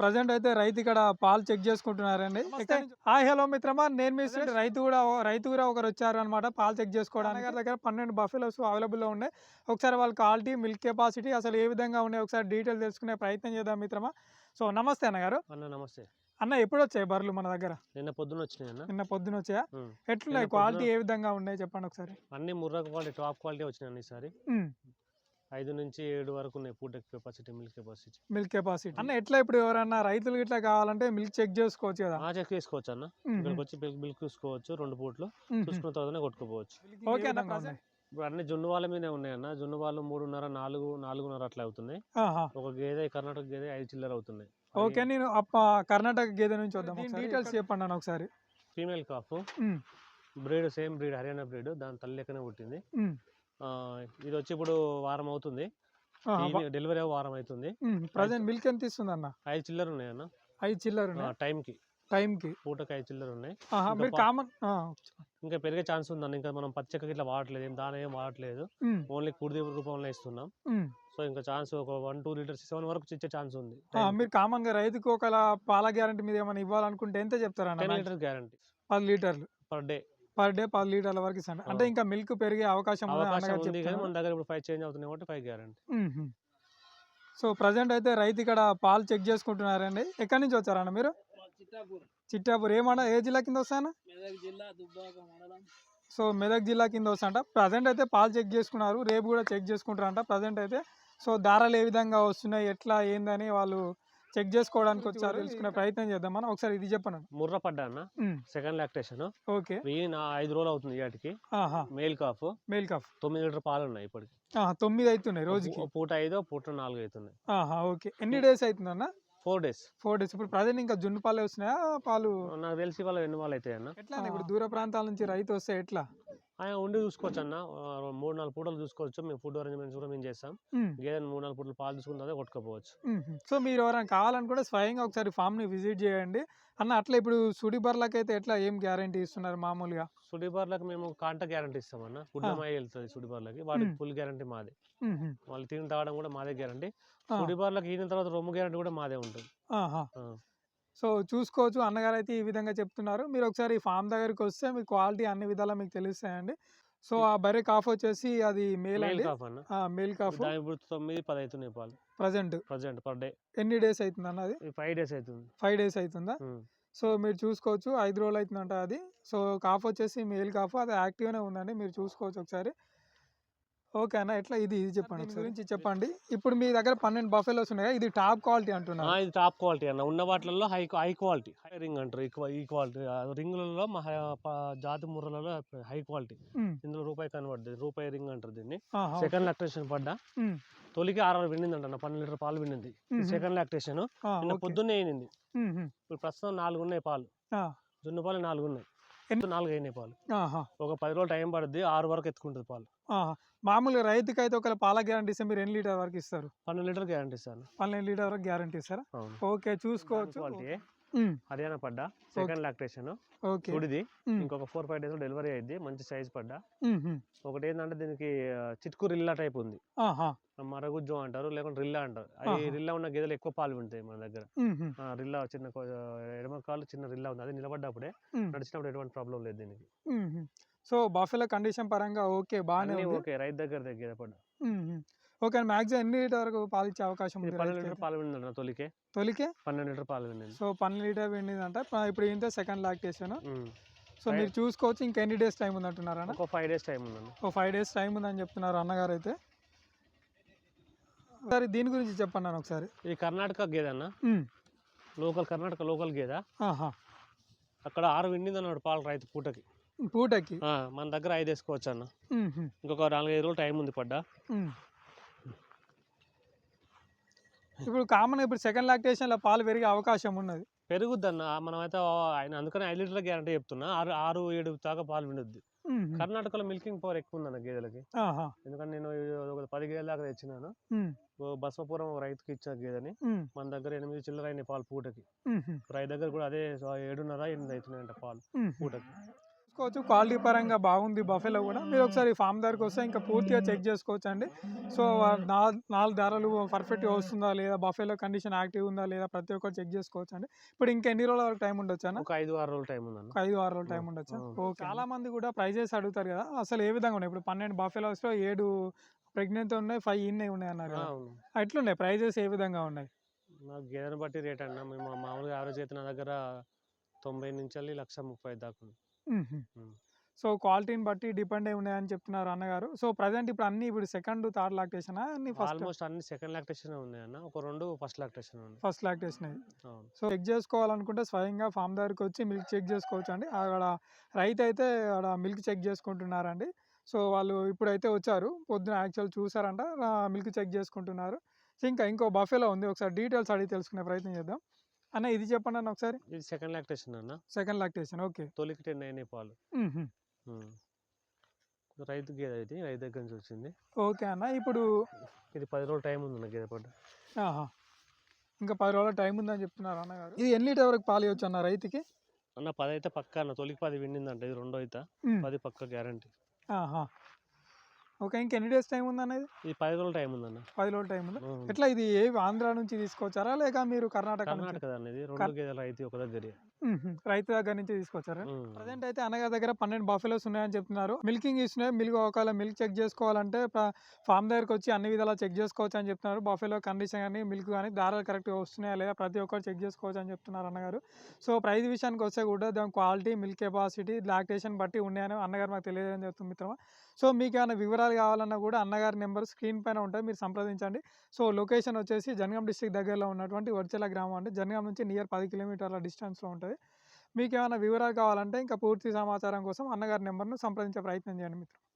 Present అయితే రైతు ఇక్కడ పాలు చెక్ చేసుకుంటున్నారండి. హాయ్ హలో మిత్రమా. నేను మీ. రైతు కూడా రైతు కూడా ఒకరు వచ్చారు అనమాట పాలు చెక్ చేసుకోవడానికి. గారి దగ్గర పన్నెండు బఫెలోస్ అవైలబుల్లో ఉన్నాయి. ఒకసారి వాళ్ళ క్వాలిటీ మిల్క్ కెపాసిటీ అసలు ఏ విధంగా ఉన్నాయి? ఒకసారి డీటెయిల్ తెలుసుకునే ప్రయత్నం చేద్దాం మిత్రమా. సో నమస్తే అన్నగారు. అన్న నమస్తే. అన్న ఎప్పుడు వచ్చాయి బర్రెలు మన దగ్గర? నిన్న పొద్దున వచ్చినాయి అన్న. నిన్న పొద్దున వచ్చాయా. ఎట్లున్నాయి? క్వాలిటీ ఏ విధంగా ఉన్నాయి? చెప్పండి ఒకసారి. అన్ని ముర్రా క్వాలిటీ టాప్ క్వాలిటీ వచ్చినాయి ఈసారి. ఐదు నుంచి ఏడు వరకు ఉన్నాయి పూట capacity milk capacity. Milk capacity. అన్న ఎట్లా ఇప్పుడు ఎవరన్నా రైతులు ఇట్లా కావాలంటే మిల్క్ చెక్ చేసుకోవచ్చు కదా? ఆ చెక్ చేసుకోవచ్చు అన్న. ఇక్కడికి వచ్చి మిల్క్ మిల్క్ చూసుకోవచ్చు రెండు పూట్లు. చూసుకున్న తర్వాతనే కొట్టుకోపోవచ్చు. ఓకే అన్న. ఇప్పుడు అన్ని జున్ను వాళ్ళ మీదే ఉన్నాయి అన్న. జున్ను వాళ్ళు మూడున్నర నాలుగు నాలుగున్నర అట్లా అవుతున్నాయి. ఒక గేదె కర్ణాటక గేదె ఐదు చిల్లర అవుతున్నాయి. ఓకే నేను అప్ప కర్ణాటక గేదె నుంచి వద్దాం డీటెయిల్స్ చెప్పండి అన్న ఒకసారి. Female calf breed same breed Haryana breed దాని తల్లి లెక్కనే పుట్టింది. ఇది వచ్చి ఇప్పుడు వారం అవుతుంది డెలివరీ వారం అవుతుంది ప్రజెంట్ మిల్క్ ఎంత ఇస్తుంది అన్న ఐదు చిల్లర ఉన్నాయి అన్న. ఐదు చిల్లర ఉన్నాయి టైంకి. టైంకి? పూటకి ఐదు చిల్లర ఉన్నాయి మీరు కామన్ ఇంకా పెరిగే ఛాన్స్ ఉందన్న. ఇంకా మనం పచ్చక ఇట్లా వాడట్లేదు. ఏం దాని ఏం వాడట్లేదు. ఓన్లీ కుడి రూపంలో ఇస్తున్నాం. సో ఇంకా ఛాన్స్ ఒక వన్ టూ లీటర్స్ సెవెన్ వరకు ఇచ్చే ఛాన్స్ ఉంది. మీరు కామన్గా రైతుకు ఒక పాల గ్యారంటీ మీద ఏమైనా ఇవ్వాలనుకుంటే ఎంత చెప్తారా టెన్ లీటర్ గ్యారంటీ. పది లీటర్లు. Per day. పర్ డే పది లీటర్ల వరకు ఇస్తాను అంటే. ఇంకా మిల్క్ పెరిగే అవకాశం ఉంది. మన దగ్గర ఇప్పుడు ఫైవ్ చేంజ్ అవుతున్నాయి కాబట్టి ఫైవ్ గ్యారంటీ. సో ప్రజెంట్ అయితే రైతు ఇక్కడ పాలు చెక్ చేసుకుంటున్నారండి. ఎక్కడి నుంచి వచ్చారన్న మీరు? చిట్టాపూర్. ఏమన్నా ఏ జిల్లా కింద వస్తానా? సో మెదక్ జిల్లా కింద వస్తాంట. ప్రజెంట్ అయితే పాలు చెక్ చేసుకున్నారు. రేపు కూడా చెక్ చేసుకుంటారంట ప్రజెంట్ అయితే. సో దారాలు ఏ విధంగా వస్తున్నాయి? ఎట్లా? ఏందని వాళ్ళు చెక్ చేసుకోవడానికి వచ్చారు తెలుసుకునే ప్రయత్నం చేద్దాం మనం ఒకసారి ఇది చెప్పండి ముర్ర పడ్డా అన్న. Second lactation okay. నా ఐదు రోజులు అవుతుంది ఇవాటికి ఆహా. మేల్ కాఫ్ మెయిల్ కాఫ్ తొమ్మిది లీటర్ పాలు ఉన్నాయి ఇప్పటికి. తొమ్మిది అవుతున్నాయి రోజుకి. పూట ఐదు పూట నాలుగు అవుతున్నాయి ఓకే. ఎన్ని డేస్ అవుతుందన్న ఫోర్ డేస్ ఫోర్ డేస్ ఇప్పుడు ప్రజెంట్ ఇంకా జున్ను పాలు వస్తున్నాయా పాలు? నాకు తెలిసి వాళ్ళు ఎన్ని వాళ్ళు అవుతాయి అన్న ఎట్లా ఇప్పుడు దూర ప్రాంతాల నుంచి రైతు వస్తే ఎట్లా? ఆయన ఉండి చూసుకోవచ్చు అన్న మూడు నాలుగు పూటలు చూసుకోవచ్చు. మేము ఫుడ్ అరేంజ్మెంట్స్ కూడా మేము చేస్తాం. గేదెని మూడు నాలుగు పూటలు పాలు తర్వాత కొట్టుకోపోవచ్చు. సో మీరు ఎవరైనా కావాలనుకుంటే స్వయంగా ఒకసారి farm ని విజిట్ చేయండి. అన్న అట్లా ఇప్పుడు సుడి బర్లకు అయితే ఎట్లా ఏం గ్యారంటీ ఇస్తున్నారు మామూలుగా? సుడిబార్లకు మేము కాంట గ్యారంటీ ఇస్తాం అన్న. గుడ్డమాయ వెళ్తుంది సుడిబార్లకి వాటికి. ఫుల్ గ్యారంటీ మాదే. వాళ్ళు తిని తాగడం కూడా మాదే గ్యారంటీ. సుడిబార్లకు ఈయన తర్వాత రొమ్ము గ్యారంటీ కూడా మాదే ఉంటుంది. సో చూసుకోవచ్చు. అన్నగారు అయితే ఈ విధంగా చెప్తున్నారు. మీరు ఒకసారి ఫామ్ దగ్గరికి వస్తే మీ క్వాలిటీ అన్ని విధాలా మీకు తెలుస్తాయండి. సో ఆ బర్రె కాఫ్ వచ్చేసి అది మేల్ అండి. Male calf. ఇప్పుడు తొమ్మిది పది అవుతున్నాయి పాలు. ప్రజెంట్. Present per day. ఎన్ని డేస్ అవుతుంది అన్న అది ఫైవ్ డేస్ అవుతుంది ఫైవ్ డేస్ అవుతుందా. సో మీరు చూసుకోవచ్చు. ఐదు రోజులు అవుతుందంట అది. సో కాఫ్ వచ్చేసి మేల్ కాఫ్. అది యాక్టివ్గానే ఉందండి. మీరు చూసుకోవచ్చు ఒకసారి. ఓకే అన్న ఎట్లా ఇది? ఇది చెప్పండి గురించి చెప్పండి. ఇప్పుడు మీ దగ్గర పన్నెండు బఫెలోస్ ఉన్నాయి? ఇది టాప్ క్వాలిటీ ఆ, అంటున్నారు ఇది టాప్ క్వాలిటీ అన్న. ఉన్న వాటిలలో high high quality. High ring అంటారు. ఈ క్వా- ఈ క్వాలిటీ. రింగులలో మా జాతి ముర్రలలో హై క్వాలిటీ. ఇందులో రూపాయి కనబడుతుంది. రూపాయి రింగ్ అంటారు దీన్ని. సెకండ్ లాక్టేషన్ పడ్డా. తొలికి ఆరు విండింది అంట పన్నెండు లీటర్ పాలు విండింది. Second lactation. పొద్దున్నే అయినింది ఇప్పుడు ప్రస్తుతం నాలుగు ఉన్నాయి పాలు. జున్ను పాలు నాలుగు ఉన్నాయి. నాలుగు అయినాయి పాలు. ఒక పది రోజులు టైం పడుద్ది. ఆరు వరకు ఎత్తుకుంటుంది పాలు. మామూలుగా రైతుకి అయితే ఒక పాల గ్యారంటీ ఇస్తే మీరు ఎన్ని లీటర్ వరకు ఇస్తారు? పన్నెండు లీటర్ గ్యారంటీ ఇస్తాను పన్నెండు లీటర్ వరకు గ్యారంటీ ఇస్తారా? ఓకే చూసుకోవచ్చు. హర్యానా పడ్డా? Second lactation. గుడిది ఇంకొక ఫోర్ ఫైవ్ డేస్ డెలివరీ అయింది మంచి సైజ్ పడ్డా. ఒకటి ఏంటంటే దీనికి చిట్కు రిల్లా టైప్ ఉంది. మరగుజ్జు అంటారు లేకుంటే రిల్లా అంటారు. ఆహా. రిల్లా ఉన్న గేదెలు ఎక్కువ పాలు వింటాయి మన దగ్గర. రిల్లా చిన్న కొ- ఎడమ కాలు చిన్న రిల్లా ఉంది. అది నిలబడ్డప్పుడే నడిచినప్పుడు ఎటువంటి ప్రాబ్లం లేదు దీనికి. సో బఫెలో కండిషన్ పరంగా ఓకే బాగానే ఓకే రైతు దగ్గర దగ్గర ఉమ్. ఓకే మాక్సిమం ఎన్ని లీటర్ వరకు పాలు ఇచ్చే అవకాశం ఉంది పన్నెండు లీటర్? పాలు విండి తొలికే. తొలికే? పన్నెండు లీటర్ పాలు విండింది. సో పన్నెండు లీటర్ వెండిందంట. ప- ఇప్పుడు ఏంటో సెకండ్ లాక్టేషన్. సో మీరు చూసుకోవచ్చు ఇంకా ఎన్ని డేస్ టైం ఉంది అంటున్నారు అన్న? ఒక ఫైవ్ డేస్ టైం ఉందండి. ఓ ఫైవ్ డేస్ టైం ఉందని చెప్తున్నారు అన్నగారు అయితే ఒకసారి దీని గురించి చెప్పండి అన్న ఒకసారి. ఇది కర్ణాటక గేదె అన్న లోకల్ కర్ణాటక లోకల్ గేదె. అక్కడ ఆరు విండింది అన్నాడు పాలు రైతు పూటకి. పూటకి? మన దగ్గర ఐదు వేసుకోవచ్చు అన్న ఇంకొక నాలుగైదు రోజులు టైం ఉంది పడ్డా. ఇప్పుడు కామన్ ఇప్పుడు సెకండ్ లాక్టేషన్లో పాలు పెరిగే అవకాశం ఉన్నది. పెరుగుద్దన్న. మనమైతే ఆయన అందుకని ఐదు లీటర్ల గ్యారంటీ చెప్తున్నా. ఆరు ఆరు ఏడు దాకా పాలు విండుద్ది. ఉమ్. కర్ణాటకలో మిల్కింగ్ పవర్ ఎక్కువ ఉందన్న గేదెలకి. ఎందుకంటే నేను ఒక పది గేదెల దాకా తెచ్చినాను. బసవపురం ఒక రైతుకి ఇచ్చిన గేదెని. మన దగ్గర ఎనిమిది చిల్లర అయినాయి పాలు పూటకి. రైతు దగ్గర కూడా అదే ఏడున్నర ఎనిమిది అవుతున్నాయంట పాలు. పూటకి. చూసుకోవచ్చు. క్వాలిటీ పరంగా బాగుంది బఫెలో కూడా. మీరు ఒకసారి ఫామ్ దగ్గరకు వస్తే ఇంకా పూర్తిగా చెక్ చేసుకోవచ్చు అండి సో నాలుగు నాలుగు ధరలు పర్ఫెక్ట్గా వస్తుందా లేదా బఫెలో కండిషన్ యాక్టివ్ ఉందా లేదా ప్రతి ఒక్కరు చెక్ చేసుకోవచ్చు అండి ఇప్పుడు ఇంకా ఎన్ని రోజుల వరకు టైం ఉండొచ్చు అన్న? ఒక ఐదు ఆరు రోజులు టైం ఒక ఐదు ఆరు రోజులు టైం ఉండొచ్చు. ఓకే. చాలా మంది కూడా ప్రైజెస్ అడుగుతారు కదా. అసలు ఏ విధంగా ఉన్నాయి? ఇప్పుడు పన్నెండు బఫెలోస్లో ఏడు ప్రెగ్నెంట్ ఉన్నాయి ఫైవ్ ఇన్ని ఉన్నాయి అన్నారు కదా. అవును. ఎట్లున్నాయి? ప్రైజెస్ ఏ విధంగా ఉన్నాయి? నాకు గేదెని బట్టి రేట్ అన్న. మేము మామూలుగా యావరేజ్ అయితే నా దగ్గర తొంభై నుంచి వెళ్ళి లక్ష ముప్పై దాకా ఉంది. సో క్వాలిటీని బట్టి డిపెండ్ అయి ఉన్నాయని చెప్తున్నారు అన్నగారు. సో ప్రజెంట్ ఇప్పుడు అన్ని ఇప్పుడు సెకండ్ థర్డ్ లాక్టేషన్? అన్ని ఫస్ట్? ఆల్మోస్ట్ అన్ని సెకండ్ లాక్టేషన్ ఉన్నాయి అన్న ఒక రెండు ఫస్ట్ లాక్టేషన్ ఉంది ఫస్ట్ లాక్టేషన్. సో చెక్ చేసుకోవాలనుకుంటే స్వయంగా ఫామ్ దగ్గరికి వచ్చి మిల్క్ చెక్ చేసుకోవచ్చు అండి అక్కడ రైతు అయితే అక్కడ మిల్క్ చెక్ చేసుకుంటున్నారండి. సో వాళ్ళు ఇప్పుడైతే వచ్చారు. పొద్దున యాక్చువల్ చూసారంట మిల్క్ చెక్ చేసుకుంటున్నారు. సో ఇంకా ఇంకో బఫేలో ఉంది. ఒకసారి డీటెయిల్స్ అడిగి తెలుసుకునే ప్రయత్నం చేద్దాం. అన్న ఇది చెప్పండి అన్న ఒకసారి. ఇది సెకండ్ లాక్టేషన్ అన్న. సెకండ్ లాక్టేషన్ ఓకే తొలికి టెన్ అయినాయి పాలు. రైతు గేదె ఇది రైతు దగ్గర నుంచి వచ్చింది. ఓకే అన్న ఇప్పుడు ఇది పది రోజులు టైం ఉంది గేదె పడ్డ. ఇంకా పది రోజుల టైం ఉందని చెప్తున్నారు అన్నగారు ఇది ఎన్ని లీటర్ వరకు పాలు ఇవ్వచ్చు అన్న రైతుకి? అన్న పది అయితే పక్క అన్న తొలికి పది విండిందంట ఇది రెండో అయితే. పది పక్క గ్యారంటీ. ఆహా. ఓకే ఇంకా ఎన్ని డేస్ టైం ఉంది అనేది ఇది పది రోజులు టైం ఉందన్న. పది రోజుల టైం ఉంది. ఎట్లా ఇది ఏ ఆంధ్ర నుంచి తీసుకొచ్చారా? లేక మీరు కర్ణాటక కర్ణాటక అన్న ఇది రెండు గేదెల రైతు ఒక దగ్గర. రైతు దగ్గర నుంచి తీసుకొచ్చారా. ప్రజెంట్ అయితే అన్నగారి దగ్గర పన్నెండు బఫెలోస్ ఉన్నాయని చెప్తున్నారు. మిల్కింగ్ ఇస్తున్నాయి మిల్క్ ఒకవేళ మిల్క్ చెక్ చేసుకోవాలంటే ఫామ్ దగ్గరకు వచ్చి అన్ని విధాలా చెక్ చేసుకోవచ్చు అని చెప్తున్నారు. బఫెలో కండిషన్ కానీ మిల్క్ కానీ దారాలు కరెక్ట్గా వస్తున్నాయా లేదా ప్రతి ఒక్కరు చెక్ చేసుకోవచ్చు అని చెప్తున్నారు అన్నగారు. సో ప్రైస్ విషయానికి వస్తే కూడా దాని క్వాలిటీ మిల్క్ కెపాసిటీ లాక్టేషన్ బట్టి ఉన్నాయని అన్నగారు మాకు తెలియదని చెప్తుంది మిత్రమా. సో మీకు ఏమైనా వివరాలు కావాలన్నా కూడా అన్నగారి నెంబర్ స్క్రీన్ పైన ఉంటుంది. మీరు సంప్రదించండి. సో లొకేషన్ వచ్చేసి జనగాం డిస్టిక్ దగ్గరలో ఉన్నటువంటి వర్చల గ్రామం అంటే జనగాం నుంచి నియర్ పది కిలోమీటర్ల డిస్టెన్స్లో ఉంటుంది. మీకు ఏమైనా వివరాలు కావాలంటే ఇంకా పూర్తి సమాచారం కోసం అన్నగారి నెంబర్ను సంప్రదించే ప్రయత్నం చేయండి మిత్రులు.